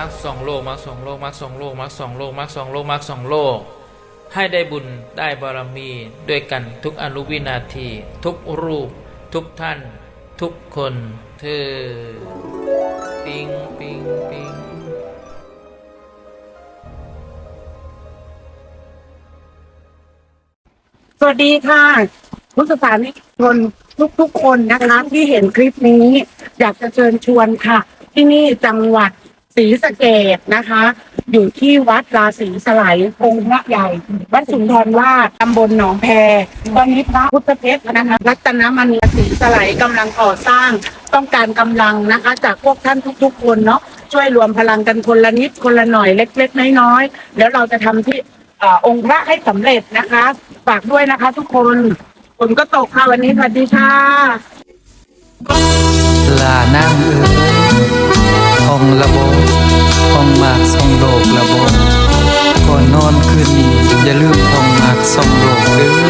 มาสองโลกมาสองโลกมาสองโลกมาสองโลกมาสองโลกมาสองโลก ให้ได้บุญได้บารมีด้วยกันทุกอนุวินาที ทุกรูป ทุกท่าน ทุกคนเธอปิงปิงปิงสวัสดีค่ะผู้สถานิกชนทุกๆคนนะคะ ที่เห็นคลิปนี้ อยากจะเชิญชวนค่ะ ที่นี่จังหวัด ศรีสะเกดนะคะ อยู่ที่วัดราศีสไลยองค์พระใหญ่ วัดสุนทรวาดตำบลหนองแพตอนนี้พระพุทธเพชรนะคะรัตนมณีศรีสไลยกำลังก่อสร้าง ต้องการกำลังนะคะ จากพวกท่านทุก ๆ คนเนาะช่วยรวมพลังกันคนละนิดคนละหน่อยเล็ก ๆ น้อยๆแล้วเราจะทำที่อองค์พระให้สำเร็จนะคะฝากด้วยนะคะ ทุกคนฝนก็ตกค่ะวันนี้สวัสดีค่ะลานางเอ๋ยห้ องระบบห้องมากส่องโลกระบบก่อนนอนคืนนี้อย่าลืมห้องมากส่องโลกเด้อ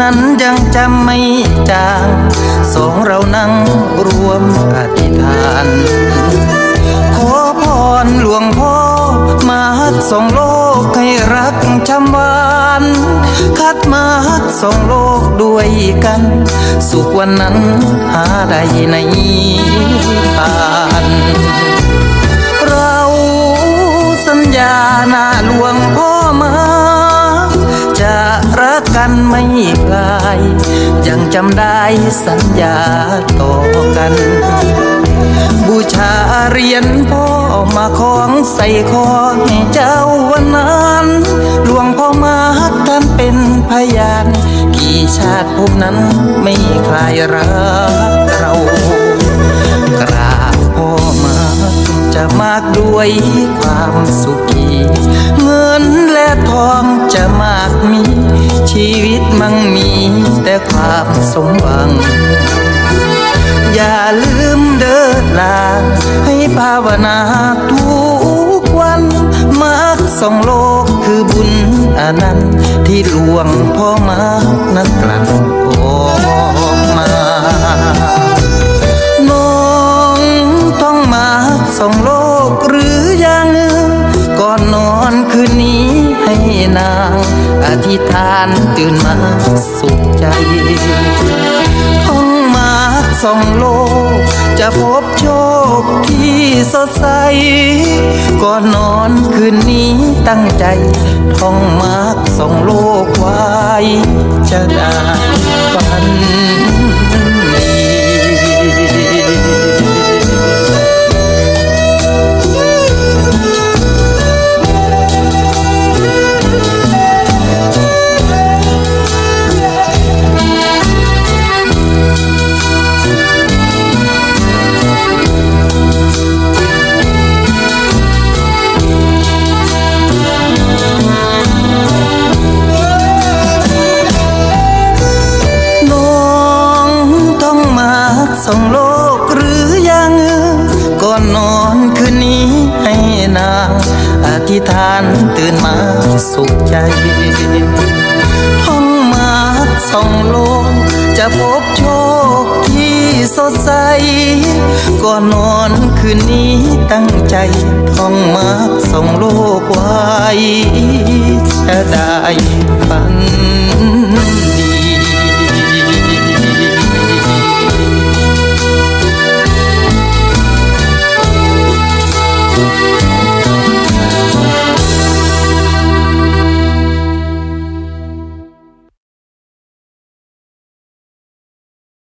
นั้นยังจำไม่จางสองเรานั่งรวมอธิษฐาน ขอพรหลวงพ่อมาฮักส่งโลกให้รักชำวานคัดมาฮักส่งโลกด้วยกัน สุขวันนั้นหาได้ในปานเราสัญญาหน้าหลวงพ่อ กันไม่คลาย ยังจำได้สัญญาต่อกัน บูชาเรียญพ่อมาของใส่คอให้เจ้าวันนั้นหลวงพ่อมาท่านเป็นพยาน กี่ชาติภพนั้นไม่คลายรักเรากราบพ่อมาจะมากด้วยความสุขี เงินและทองจะมากมี ชีวิตมั่งมีแต่ความสมหวัง อย่าลืมเดินลาให้ภาวนาทุกวันมักส่องโลกคือบุญอนันต์ที่หลวงพ่อมานั้นกลั่นออกมา น้องต้องมาส่องโลกานตื่นมาสุขใจท่องมาส่องโลก จะพบโชคที่สดใสก่อนนอนคืนนี้ตั้งใจ ท่องมาส่องโลกไว้จะได้ฝัน อธิษฐานตื่นมาสุขใจท่องมาส่องโลกจะพบโชคที่สดใสก่อนนอนคืนนี้ตั้งใจท่องมาส่องโลกไว้จะได้ฝัน